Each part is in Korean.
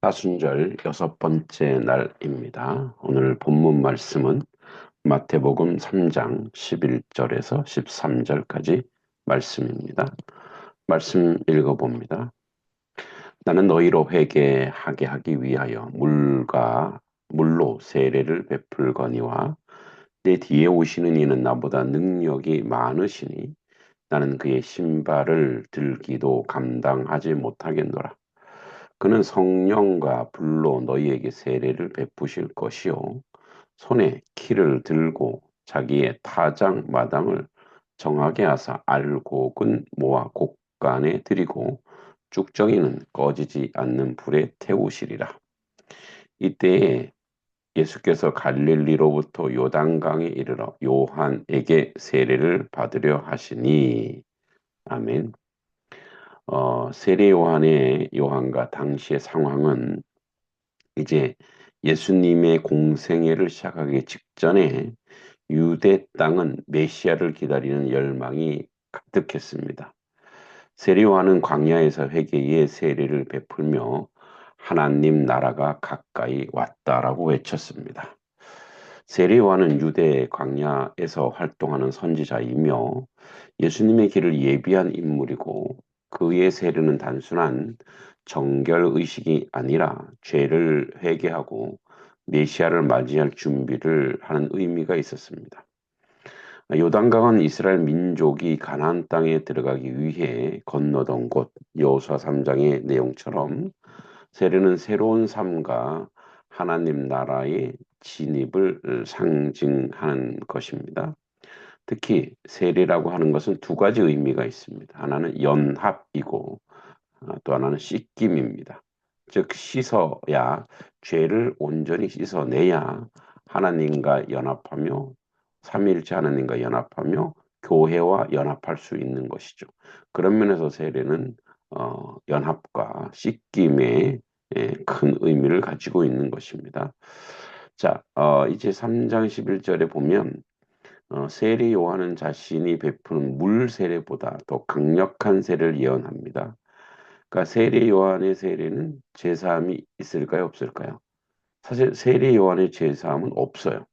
사순절 여섯 번째 날입니다. 오늘 본문 말씀은 마태복음 3장 11절에서 13절까지 말씀입니다. 말씀 읽어봅니다. 나는 너희로 회개하게 하기 위하여 물과 물로 세례를 베풀거니와 내 뒤에 오시는 이는 나보다 능력이 많으시니 나는 그의 신발을 들기도 감당하지 못하겠노라. 그는 성령과 불로 너희에게 세례를 베푸실 것이요 손에 키를 들고 자기의 타장 마당을 정하게 하사 알곡은 모아 곡간에 들이고 쭉정이는 꺼지지 않는 불에 태우시리라. 이때에 예수께서 갈릴리로부터 요단강에 이르러 요한에게 세례를 받으려 하시니 아멘. 어, 세례 요한의 요한과 당시의 상황은 이제 예수님의 공생애를 시작하기 직전에 유대 땅은 메시아를 기다리는 열망이 가득했습니다. 세례 요한은 광야에서 회개의 세례를 베풀며 하나님 나라가 가까이 왔다라고 외쳤습니다. 세례 요한은 유대 광야에서 활동하는 선지자이며 예수님의 길을 예비한 인물이고 그의 세례는 단순한 정결 의식이 아니라 죄를 회개하고 메시아를 맞이할 준비를 하는 의미가 있었습니다. 요단강은 이스라엘 민족이 가나안 땅에 들어가기 위해 건너던 곳 여호수아 3장의 내용처럼 세례는 새로운 삶과 하나님 나라의 진입을 상징하는 것입니다. 특히 세례라고 하는 것은 두 가지 의미가 있습니다. 하나는 연합이고 아, 또 하나는 씻김입니다. 즉 씻어야 죄를 온전히 씻어내야 하나님과 연합하며 삼일체 하나님과 연합하며 교회와 연합할 수 있는 것이죠. 그런 면에서 세례는 어, 연합과 씻김의 예, 큰 의미를 가지고 있는 것입니다. 자, 어, 이제 3장 11절에 보면 어, 세례 요한은 자신이 베푸는 물 세례보다 더 강력한 세례를 예언합니다. 그러니까 세례 요한의 세례는 제사함이 있을까요, 없을까요? 사실 세례 요한의 제사함은 없어요.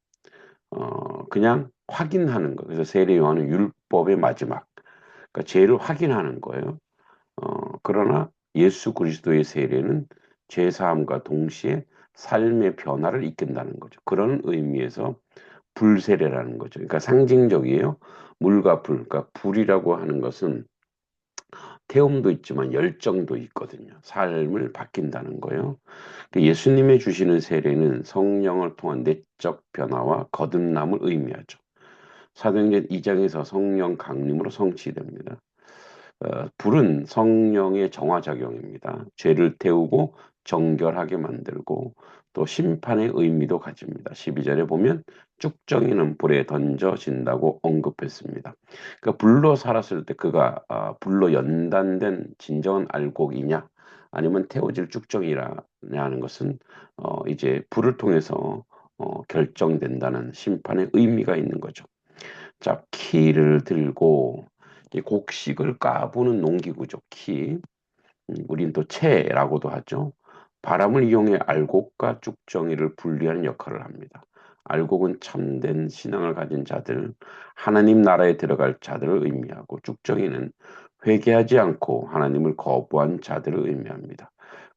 어, 그냥 확인하는 거. 그래서 세례 요한은 율법의 마지막. 그러니까 죄를 확인하는 거예요. 어, 그러나 예수 그리스도의 세례는 제사함과 동시에 삶의 변화를 이끈다는 거죠. 그런 의미에서 불세례라는 거죠. 그러니까 상징적이에요. 물과 불. 그러니까 불이라고 하는 것은 태움도 있지만 열정도 있거든요. 삶을 바뀐다는 거예요. 그러니까 예수님의 주시는 세례는 성령을 통한 내적 변화와 거듭남을 의미하죠. 사도행전 2장에서 성령 강림으로 성취됩니다. 어, 불은 성령의 정화작용입니다. 죄를 태우고 정결하게 만들고 또 심판의 의미도 가집니다. 12절에 보면 쭉정이는 불에 던져진다고 언급했습니다. 그러니까 불로 살았을 때 그가 아, 불로 연단된 진정한 알곡이냐 아니면 태워질 쭉정이라는 것은 어, 이제 불을 통해서 어, 결정된다는 심판의 의미가 있는 거죠. 자, 키를 들고 곡식을 까부는 농기구죠. 키. 음, 우린 또 채라고도 하죠. 바람을 이용해 알곡과 쭉정이를 분리하는 역할을 합니다. 알곡은 참된 신앙을 가진 자들, 하나님 나라에 들어갈 자들을 의미하고 쭉정이는 회개하지 않고 하나님을 거부한 자들을 의미합니다.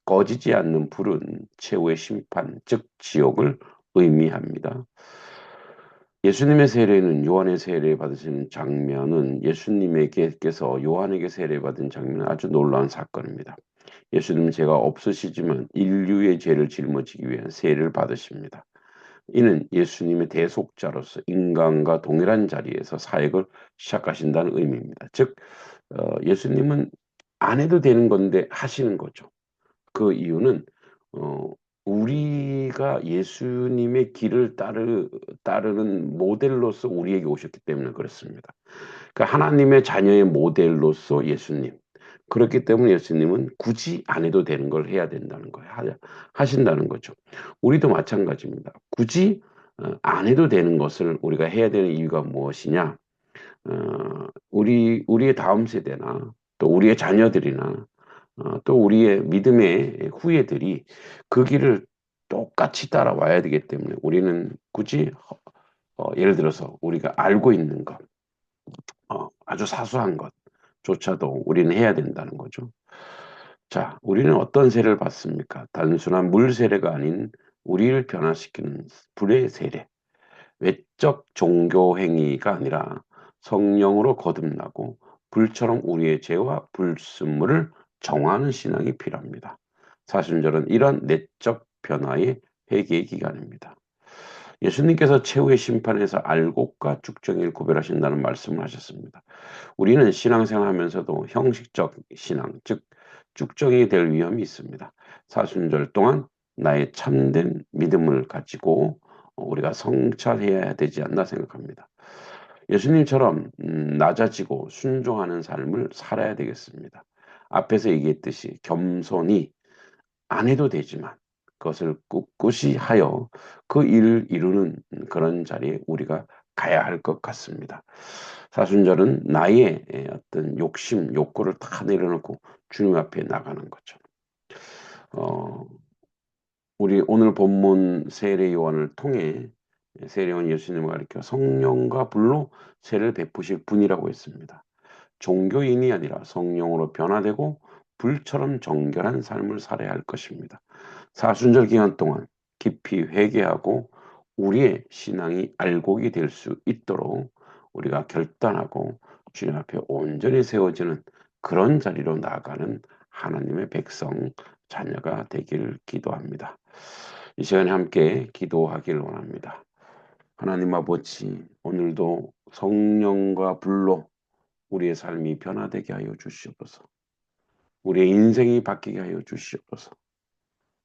꺼지지 않는 불은 최후의 심판, 즉 지옥을 의미합니다. 예수님의 세례는 요한의 세례 받으신 장면은 예수님에게서 요한에게 세례 받은 장면은 아주 놀라운 사건입니다. 예수님은 죄가 없으시지만 인류의 죄를 짊어지기 위한 세례를 받으십니다. 이는 예수님의 대속자로서 인간과 동일한 자리에서 사역을 시작하신다는 의미입니다. 즉 어, 예수님은 안 해도 되는 건데 하시는 거죠. 그 이유는 어, 우리가 예수님의 길을 따르, 따르는 모델로서 우리에게 오셨기 때문에 그렇습니다. 그러니까 하나님의 자녀의 모델로서 예수님. 그렇기 때문에 예수님은 굳이 안 해도 되는 걸 해야 된다는 거예요. 하신다는 거죠. 우리도 마찬가지입니다. 굳이 어, 안 해도 되는 것을 우리가 해야 되는 이유가 무엇이냐? 어, 우리 우리의 다음 세대나 또 우리의 자녀들이나 어, 또 우리의 믿음의 후예들이 그 길을 똑같이 따라와야 되기 때문에 우리는 굳이 어, 예를 들어서 우리가 알고 있는 것, 어, 아주 사소한 것 조차도 우리는 해야 된다는 거죠. 자, 우리는 어떤 세례를 받습니까? 단순한 물 세례가 아닌 우리를 변화시키는 불의 세례. 외적 종교 행위가 아니라 성령으로 거듭나고 불처럼 우리의 죄와 불순물을 정화하는 신앙이 필요합니다. 사순절은 이런 내적 변화의 회개의 기간입니다. 예수님께서 최후의 심판에서 알곡과 쭉정이를 구별하신다는 말씀을 하셨습니다. 우리는 신앙생활 하면서도 형식적 신앙, 즉 쭉정이 될 위험이 있습니다. 사순절 동안 나의 참된 믿음을 가지고 우리가 성찰해야 되지 않나 생각합니다. 예수님처럼 음, 낮아지고 순종하는 삶을 살아야 되겠습니다. 앞에서 얘기했듯이 겸손히 안 해도 되지만 그것을 꿋꿋이 하여 그 일을 이루는 그런 자리에 우리가 가야 할 것 같습니다. 사순절은 나의 어떤 욕심, 욕구를 다 내려놓고 주님 앞에 나가는 거죠. 어, 우리 오늘 본문 세례 요한을 통해 세례 요한 예수님을 가리켜 성령과 불로 세를 베푸실 분이라고 했습니다. 종교인이 아니라 성령으로 변화되고 불처럼 정결한 삶을 살아야 할 것입니다. 사순절 기간 동안 깊이 회개하고 우리의 신앙이 알곡이 될 수 있도록 우리가 결단하고 주님 앞에 온전히 세워지는 그런 자리로 나아가는 하나님의 백성 자녀가 되길 기도합니다. 이 시간에 함께 기도하길 원합니다. 하나님 아버지, 오늘도 성령과 불로 우리의 삶이 변화되게 하여 주시옵소서. 우리의 인생이 바뀌게 하여 주시옵소서.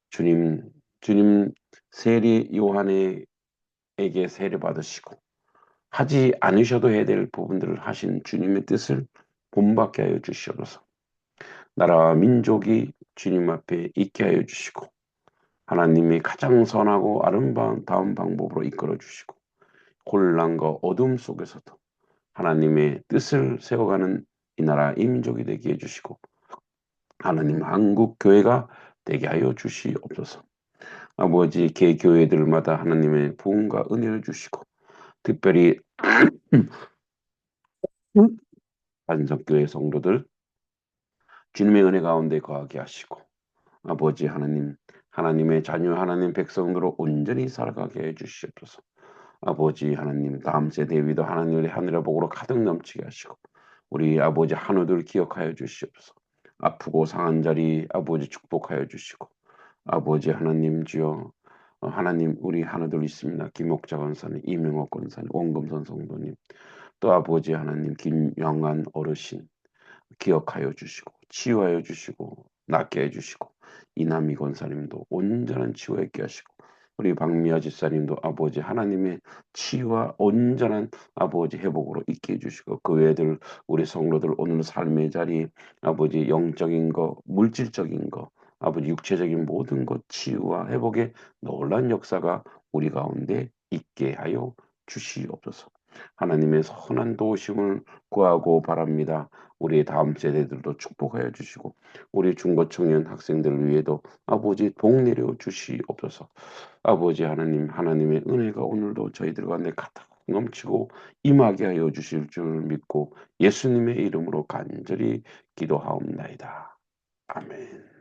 주님, 주님 세례 요한에게 세례 받으시고 하지 않으셔도 해야 될 부분들을 하신 주님의 뜻을 본받게 하여 주시옵소서. 나라와 민족이 주님 앞에 있게 하여 주시고 하나님이 가장 선하고 아름다운 방법으로 이끌어 주시고 혼란과 어둠 속에서도 하나님의 뜻을 세워가는 이 나라 임족이 되게 해주시고 하나님 한국 교회가 되게 하여 주시옵소서. 아버지 개 교회들마다 하나님의 부흥과 은혜를 주시고 특별히 반석교회 성도들 주님의 은혜 가운데 거하게 하시고 아버지 하나님 하나님의 자녀 하나님 백성으로 온전히 살아가게 해 주시옵소서. 아버지 하나님 다음 세대 위도 하나님의 하늘의 복으로 가득 넘치게 하시고 우리 아버지 한우들 기억하여 주시옵소서. 아프고 상한 자리 아버지 축복하여 주시고 아버지 하나님 주여 어, 하나님 우리 하나들 있습니다. 김옥자 권사님, 이명옥 권사님, 원금선 성도님 또 아버지 하나님 김영한 어르신 기억하여 주시고 치유하여 주시고 낫게 해주시고 이남희 권사님도 온전한 치유에 있게 하시고 우리 박미아 집사님도 아버지 하나님의 치유와 온전한 아버지 회복으로 있게 해주시고 그 외들 우리 성로들 오늘 삶의 자리 아버지 영적인 거 물질적인 거 아버지 육체적인 모든 것 치유와 회복의 놀란 역사가 우리 가운데 있게 하여 주시옵소서. 하나님의 선한 도우심을 구하고 바랍니다. 우리 다음 세대들도 축복하여 주시고 우리 중고 청년 학생들을 위해도 아버지 복 내려 주시옵소서. 아버지 하나님 하나님의 은혜가 오늘도 저희들 가운데 가득 넘치고 임하게 하여 주실 줄 믿고 예수님의 이름으로 간절히 기도하옵나이다. 아멘.